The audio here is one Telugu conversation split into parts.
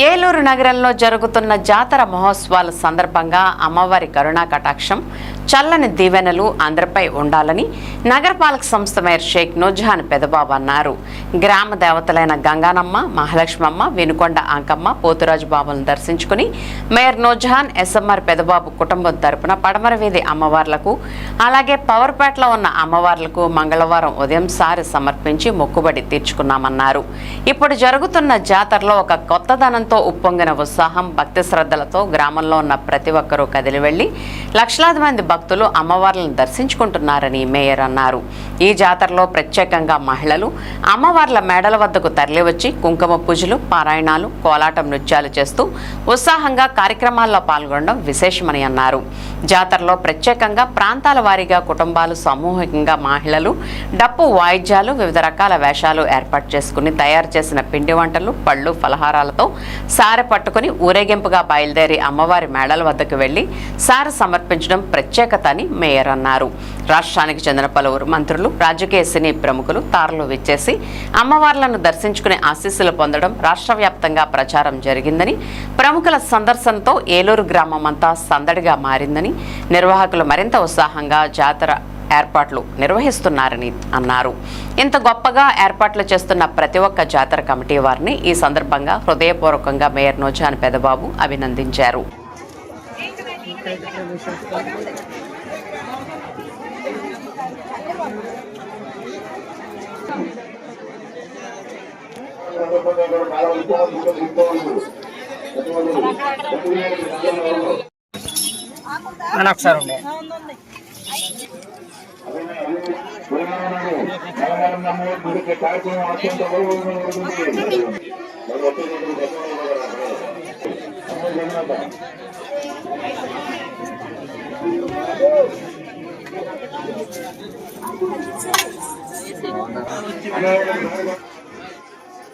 ఏలూరు నగరంలో జరుగుతున్న జాతర మహోత్సవాల సందర్భంగా అమ్మవారి కరుణా కటాక్షం చల్లని దీవెనలు అందరిపై ఉండాలని నగరపాలక సంస్థ మేయర్ షేక్ నూజహాన్ పెదబాబు అన్నారు. గ్రామ దేవతలైన గంగానమ్మ మహాలక్ష్మమ్మ వినుకొండ అంకమ్మ పోతురాజు బాబులను దర్శించుకుని మేయర్ నూజహాన్ ఎస్ఎంఆర్ పెదబాబు కుటుంబం తరపున పడమరవీధి అమ్మవార్లకు అలాగే పవర్పేటలో ఉన్న అమ్మవార్లకు మంగళవారం ఉదయం సారి సమర్పించి మొక్కుబడి తీర్చుకున్నామన్నారు. ఇప్పుడు జరుగుతున్న జాతరలో ఒక కొత్తదనం ఉత్సాహంతో ఉప్పొంగిన ఉత్సాహం భక్తి శ్రద్ధలతో గ్రామంలో ఉన్న ప్రతి ఒక్కరూ కదిలి వెళ్ళి లక్షలాది మంది భక్తులు అమ్మవార్లను దర్శించుకుంటున్నారని మేయర్ అన్నారు. ఈ జాతరలో ప్రత్యేకంగా మహిళలు అమ్మవార్ల మేడల వద్దకు తరలివచ్చి కుంకుమ పూజలు పారాయణాలు కోలాటం నృత్యాలు చేస్తూ ఉత్సాహంగా కార్యక్రమాల్లో పాల్గొనడం విశేషమని అన్నారు. జాతరలో ప్రత్యేకంగా ప్రాంతాల వారీగా కుటుంబాలు సమూహికంగా మహిళలు డప్పు వాయిద్యాలు వివిధ రకాల వేషాలు ఏర్పాటు చేసుకుని తయారు చేసిన పిండి వంటలు పళ్ళు ఫలహారాలతో సారె పట్టుకుని ఊరేగింపుగా బయలుదేరి అమ్మవారి మేడల వద్దకు వెళ్ళి సార సమర్పించడం ప్రత్యేకత అని మేయర్ అన్నారు. రాష్ట్రానికి చెందిన పలువురు మంత్రులు రాజకీయ సినీ ప్రముఖులు తారలు విచ్చేసి అమ్మవార్లను దర్శించుకునే ఆశీస్సులు పొందడం రాష్ట్ర వ్యాప్తంగా ప్రచారం జరిగిందని ప్రముఖుల సందర్శనతో ఏలూరు గ్రామం అంతా సందడిగా మారిందని నిర్వాహకులు మరింత ఉత్సాహంగా జాతర ఏర్పాట్లు నిర్వహిస్తున్నారని అన్నారు. ఇంత గొప్పగా ఏర్పాట్లు చేస్తున్న ప్రతి ఒక్క జాతర కమిటీ వారిని ఈ సందర్భంగా హృదయపూర్వకంగా మేయర్ నోజాన్ పెదబాబు అభినందించారు. ఒకసారి ఉండే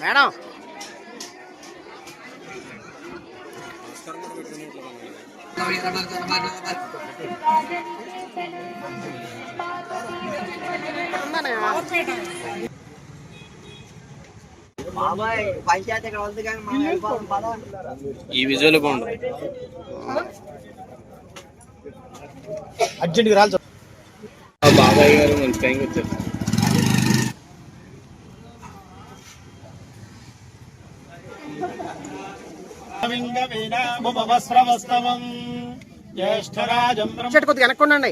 మేడం బాబాయ్ పంచాయతీ ఇక్కడ వద్దు కానీ మనం వెళ్ళిపోతాం పద ఈ విజువల్ బాగుంది అర్జెంట్గా రాలి బాబాయ్ గారు మంచి టైంకి వచ్చారు చెట్టు కొద్దిగా వెనక్కుండండి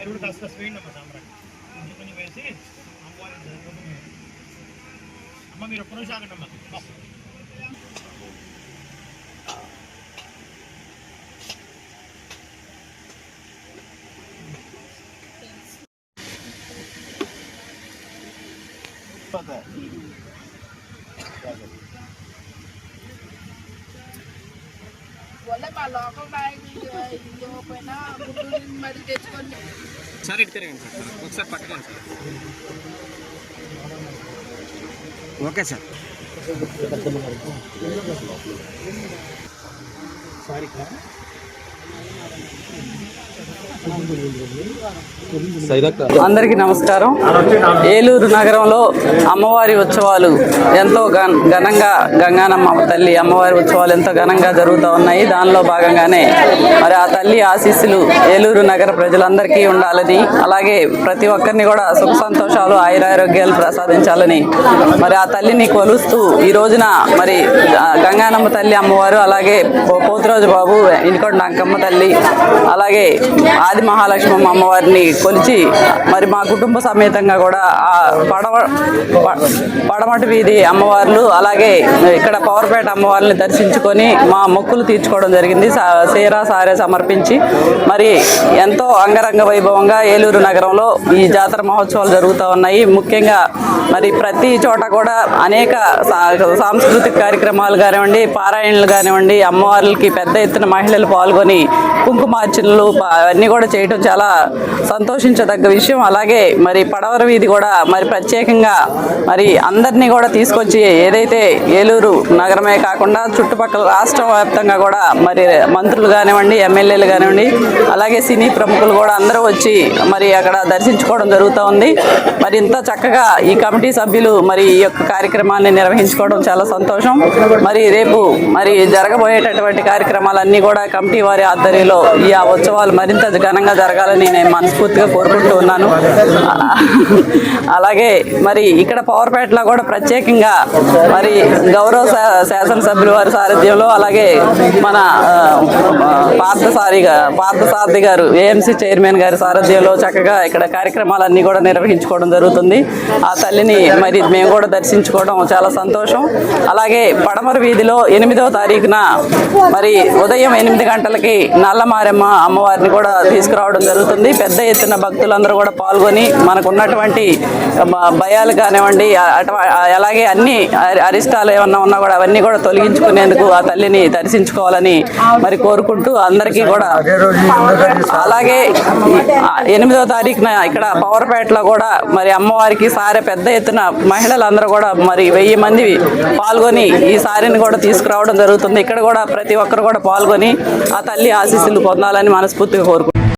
పెరుగుడు కాస్త స్వీట్ అమ్మ సాంబ్రాణి కొంచెం కొంచెం వేసి అమ్మవారి దగ్గర అమ్మ మీరు ఒక్క నిమిషం ఆగండి అమ్మ వల్ల మా సార్ ఇటు తిరగండి సార్. ఒకసారి పట్టుకోండి సార్. Okay sir. అందరికీ నమస్కారం. ఏలూరు నగరంలో అమ్మవారి ఉత్సవాలు ఎంతో ఘన- ఘనంగా గంగానమ్మ తల్లి అమ్మవారి ఉత్సవాలు ఎంతో ఘనంగా జరుగుతూ ఉన్నాయి. దానిలో భాగంగానే మరి ఆ తల్లి ఆశీస్సులు ఏలూరు నగర ప్రజలందరికీ ఉండాలని అలాగే ప్రతి ఒక్కరిని కూడా సుఖ సంతోషాలు ఆయురారోగ్యాలు ప్రసాదించాలని మరి ఆ తల్లిని కొలుస్తూ ఈ రోజున మరి గంగానమ్మ తల్లి అమ్మవారు అలాగే పో- పోతురాజు బాబు ఇనికొండ అంకమ్మ తల్లి అలాగే ఆది మహాలక్ష్మమ్మ అమ్మవారిని కొలిచి మరి మా కుటుంబ సమేతంగా కూడా ఆ పడవ పడమటి వీధి అమ్మవార్లు అలాగే ఇక్కడ పవర్పేట అమ్మవారిని దర్శించుకొని మా మొక్కులు తీర్చుకోవడం జరిగింది. సా- సారే సమర్పించి మరి ఎంతో అంగరంగ వైభవంగా ఏలూరు నగరంలో ఈ జాతర మహోత్సవాలు జరుగుతూ ఉన్నాయి. ముఖ్యంగా మరి ప్రతి చోట కూడా అనేక సా- సాంస్కృతిక కార్యక్రమాలు కానివ్వండి పారాయణలు కానివ్వండి అమ్మవార్లకి పెద్ద ఎత్తున మహిళలు పాల్గొని కుంకుమార్చనలు అవన్నీ కూడా చేయటం చాలా సంతోషించదగ్గ విషయం. అలాగే మరి పడవర వీధి కూడా మరి ప్రత్యేకంగా మరి అందరినీ కూడా తీసుకొచ్చి ఏదైతే ఏలూరు నగరమే కాకుండా చుట్టుపక్కల రాష్ట్ర వ్యాప్తంగా కూడా మరి మంత్రులు కానివ్వండి ఎమ్మెల్యేలు కానివ్వండి అలాగే సినీ ప్రముఖులు కూడా అందరూ వచ్చి మరి అక్కడ దర్శించుకోవడం జరుగుతూ ఉంది. మరి ఇంత చక్కగా ఈ కమిటీ సభ్యులు మరి ఈ యొక్క కార్యక్రమాన్ని నిర్వహించుకోవడం చాలా సంతోషం. మరి రేపు మరి జరగబోయేటటువంటి కార్యక్రమాలన్నీ కూడా కమిటీ వారి ఆధ్వర్యంలో ఈ ఆ ఉత్సవాలు మరింత ఘనంగా జరగాలని నేను మనస్ఫూర్తిగా కోరుకుంటూ ఉన్నాను. అలాగే మరి ఇక్కడ పవర్పేటలో కూడా ప్రత్యేకంగా మరి గౌరవ శా- శాసనసభ్యుల వారి సారథ్యంలో అలాగే మన పార్థసారిగా పార్థసారి పార్థసారథి గారు ఏఎంసీ చైర్మన్ గారి సారథ్యంలో చక్కగా ఇక్కడ కార్యక్రమాలన్నీ కూడా నిర్వహించుకోవడం జరుగుతుంది. ఆ తల్లిని మరి మేము కూడా దర్శించుకోవడం చాలా సంతోషం. అలాగే పడమర వీధిలో ఎనిమిదవ తారీఖున మరి ఉదయం ఎనిమిది గంటలకి నల్లమారమ్మ అమ్మవారిని కూడా కూడా తీసుకురావడం జరుగుతుంది. పెద్ద ఎత్తున భక్తులందరూ కూడా పాల్గొని మనకు ఉన్నటువంటి భయాలు కానివ్వండి అలాగే అన్ని అరి- అరిష్టాలు ఏమన్నా ఉన్నా కూడా అవన్నీ కూడా తొలగించుకునేందుకు ఆ తల్లిని దర్శించుకోవాలని మరి కోరుకుంటూ అందరికీ కూడా అలాగే ఎనిమిదవ తారీఖున ఇక్కడ పవర్పేటలో కూడా మరి అమ్మవారికి సారే పెద్ద ఎత్తున మహిళలందరూ కూడా మరి వెయ్యి మంది పాల్గొని ఈ సారిని కూడా తీసుకురావడం జరుగుతుంది. ఇక్కడ కూడా ప్రతి ఒక్కరు కూడా పాల్గొని ఆ తల్లి ఆశీస్సులు పొందాలని మనస్ఫూర్తిగా और